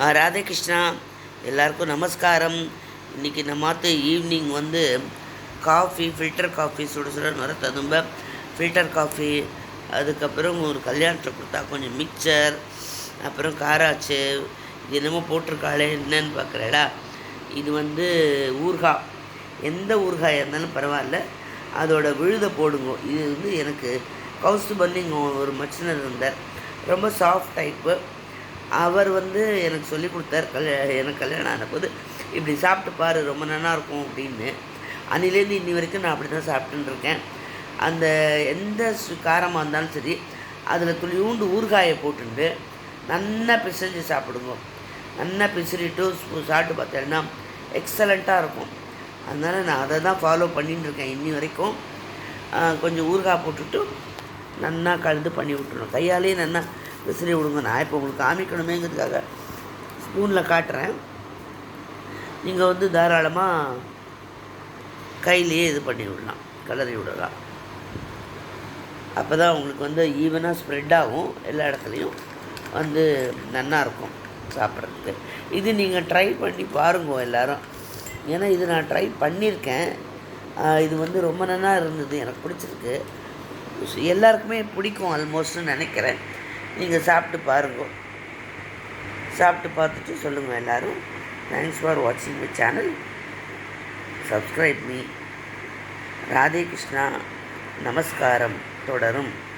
ராதே கிருஷ்ணா எல்லாருக்கும் நமஸ்காரம். இன்றைக்கி நம்மாத்து ஈவினிங் வந்து காஃபி ஃபில்டர் காஃபி சுட சுட வர ததும்ப. ஃபில்டர் காஃபி அதுக்கப்புறம் ஒரு கல்யாணத்தில் கொடுத்தா கொஞ்சம் மிக்சர் அப்புறம் காராச்சு இது என்னமோ போட்டிருக்காளே என்னன்னு பார்க்குறேடா இது வந்து ஊறுகாய் எந்த ஊறுகாயாக இருந்தாலும் பரவாயில்ல. அதோட விழுதை போடுங்க. இது வந்து எனக்கு கௌஸ்துபல்லிங்க ஒரு மச்சினர் இருந்தார். ரொம்ப சாஃப்ட் டைப்பு அவர் வந்து எனக்கு சொல்லி கொடுத்தார் கல்யா எனக்கு கல்யாணம் ஆனபோது இப்படி சாப்பிட்டு பாரு ரொம்ப நல்லா இருக்கும் அப்படின்னு. அன்னிலேருந்து இன்னி வரைக்கும் நான் அப்படி தான் சாப்பிட்டுன்னு இருக்கேன். அந்த எந்த சு- காரமாக இருந்தாலும் சரி அதில் துளியூண்டு ஊறுகாயை போட்டுண்டு நல்லா பிசைஞ்சு சாப்பிடுங்க. நல்லா பிசிறிட்டு சாப்பிட்டு பார்த்தேன்னா எக்ஸலண்ட்டாக இருக்கும். அதனால் நான் அதை தான் ஃபாலோ பண்ணிட்டுருக்கேன் இன்னி வரைக்கும். கொஞ்சம் ஊறுகாய் போட்டுட்டு நன்னா கலந்து பண்ணி விட்டுறணும். கையாலேயே நல்லா விசிறி விடுங்க. நான் இப்போ உங்களுக்கு காமிக்கணுமேங்கிறதுக்காக ஸ்பூனில் காட்டுறேன். நீங்கள் வந்து தாராளமாக கையிலேயே இது பண்ணி விடலாம். கலரி விடலாம். அப்போ தான் உங்களுக்கு வந்து ஈவனாக ஸ்ப்ரெட் ஆகும். எல்லா இடத்துலையும் வந்து நல்லாயிருக்கும் சாப்பிட்றதுக்கு. இது நீங்கள் ட்ரை பண்ணி பாருங்க எல்லோரும். ஏன்னா இது நான் ட்ரை பண்ணியிருக்கேன் இது வந்து ரொம்ப நல்லா இருந்தது. எனக்கு பிடிச்சிருக்கு. எல்லாருக்குமே பிடிக்கும் ஆல்மோஸ்ட்னு நினைக்கிறேன். நீங்கள் சாப்பிட்டு பாருங்க. சாப்பிட்டு பார்த்துட்டு சொல்லுங்கள் எல்லோரும். தேங்க்ஸ் ஃபார் வாட்சிங் my channel subscribe me Radhe Krishna. நமஸ்காரம். தொடரும்.